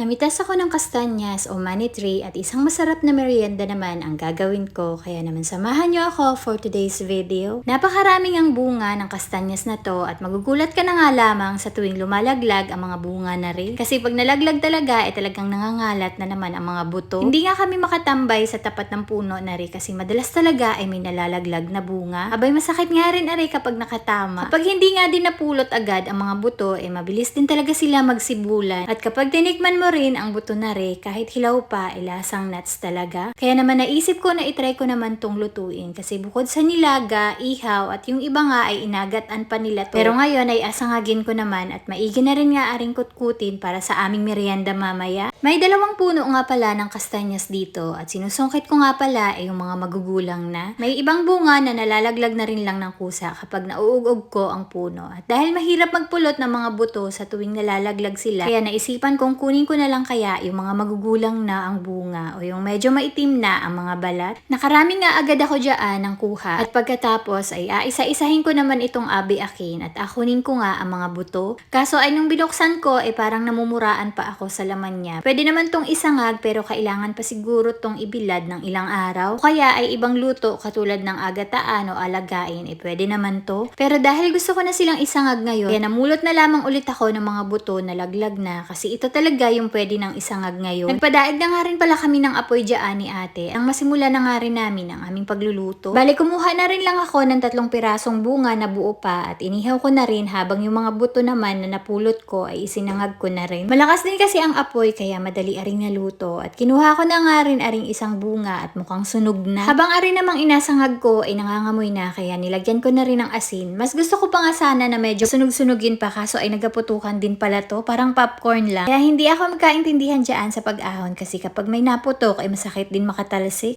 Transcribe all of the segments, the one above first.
Namitas ako ng kastanyas o money tree at isang masarap na merienda naman ang gagawin ko kaya naman samahan niyo ako for today's video. Napakaraming ang bunga ng kastanyas na to at magugulat ka na nga lamang sa tuwing lumalaglag ang mga bunga na rin. Kasi pag nalaglag talaga ay talagang nangangalat na naman ang mga buto. Hindi nga kami makatambay sa tapat ng puno na rin kasi madalas talaga ay may nalalaglag na bunga. Abay masakit nga rin ari kapag nakatama. Kapag hindi nga din napulot agad ang mga buto ay mabilis din talaga sila magsibulan. At kapag tinikman mo rin ang buto na re, kahit hilaw pa, ay lasang nuts talaga. Kaya naman naisip ko na itry ko naman tong lutuin kasi bukod sa nilaga, ihaw at yung iba nga ay inagatan pa nila to. Pero ngayon ay asangagin ko naman at maigi na rin nga aring kutkutin para sa aming merienda mamaya. May dalawang puno nga pala ng kastanyas dito at sinusungkit ko nga pala ay yung mga magugulang na. May ibang bunga na nalalaglag na rin lang ng kusa kapag nauugog ko ang puno. At dahil mahirap magpulot ng mga buto sa tuwing nalalaglag sila, kaya naisipan kong kunin ko na lang kaya yung mga magugulang na ang bunga o yung medyo maitim na ang mga balat. Nakarami nga agad ako dyan ng kuha at pagkatapos ay aisa-isahin ko naman itong abi akin at akunin ko nga ang mga buto. Kaso ay nung binuksan ko ay parang namumuraan pa ako sa laman niya. Pwede naman tong isangag pero kailangan pa siguro tong ibilad ng ilang araw. O kaya ay ibang luto katulad ng agataan o alagain eh pwede naman to. Pero dahil gusto ko na silang isangag ngayon, kaya namulot na lamang ulit ako ng mga buto na laglag na kasi ito talaga yung pwede ng isangag ngayon. Nagpadaig na nga rin pala kami ng apoy dyan ni ate. Ang masimula na nga rin namin ang aming pagluluto. Bali kumuha na rin lang ako ng tatlong pirasong bunga na buo pa at inihaw ko na rin habang yung mga buto naman na napulot ko ay isinangag ko na rin. Malakas din kasi ang apoy kaya madali aring naluto at kinuha ko na nga rin aring isang bunga at mukhang sunog na. Habang aring namang inasangag ko ay nangangamoy na kaya nilagyan ko na rin ng asin. Mas gusto ko pa nga sana na medyo sunog-sunugin pa kaso ay nagaputukan din pala to parang popcorn lang. Kaya hindi ako magkaintindihan dyan sa pag-ahon kasi kapag may naputok ay masakit din makatalsik.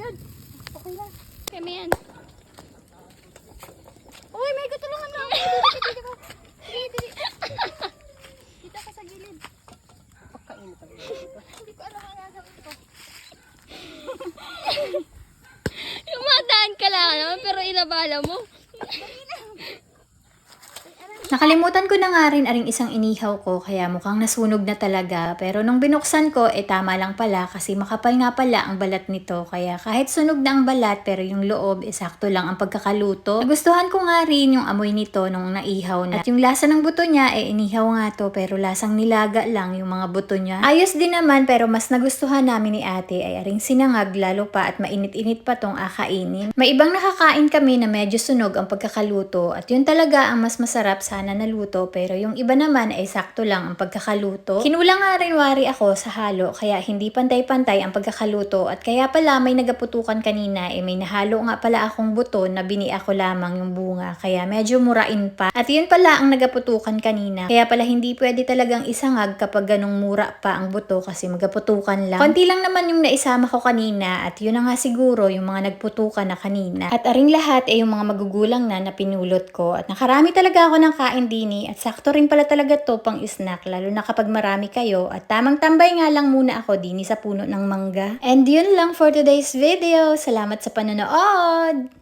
Yan. Okay lang. May yan. Uy, may katulungan na. Dito ka. Dito, ka sa gilid. Pagkain pa Hindi ko alam ang gagawin ko. Yung madaan ka lang naman, pero inabala mo. Nakalimutan ko na nga rin aring isang inihaw ko kaya mukhang nasunog na talaga. Pero nung binuksan ko, eh tama lang pala kasi makapal nga pala ang balat nito. Kaya kahit sunog na ang balat pero yung loob, eh sakto lang ang pagkakaluto. Nagustuhan ko nga rin yung amoy nito nung naihaw na. At yung lasa ng buto niya, eh inihaw nga to pero lasang nilaga lang yung mga buto niya. Ayos din naman pero mas nagustuhan namin ni ate ay aring sinangag lalo pa at mainit-init pa tong akainin. May ibang nakakain kami na medyo sunog ang pagkakaluto at yun talaga ang mas masarap sana naluto pero yung iba naman ay sakto lang ang pagkakaluto. Kinulang nga rin wari ako sa halo kaya hindi pantay-pantay ang pagkakaluto at kaya pala may nagaputukan kanina eh may nahalo nga pala akong buto na bini ako lamang yung bunga kaya medyo murain pa. At yun pala ang nagaputukan kanina kaya pala hindi pwede talagang isangag kapag ganong mura pa ang buto kasi magaputukan lang. Konti lang naman yung naisama ko kanina at yun na nga siguro yung mga nagputukan na kanina. At aring lahat ay yung mga magugulang na na pinulot ko at nakarami talaga ako ng kain dini at sakto rin pala talaga to pang snack lalo na kapag marami kayo at tamang tambay nga lang muna ako dini sa puno ng mangga. And yun lang for today's video. Salamat sa panonood!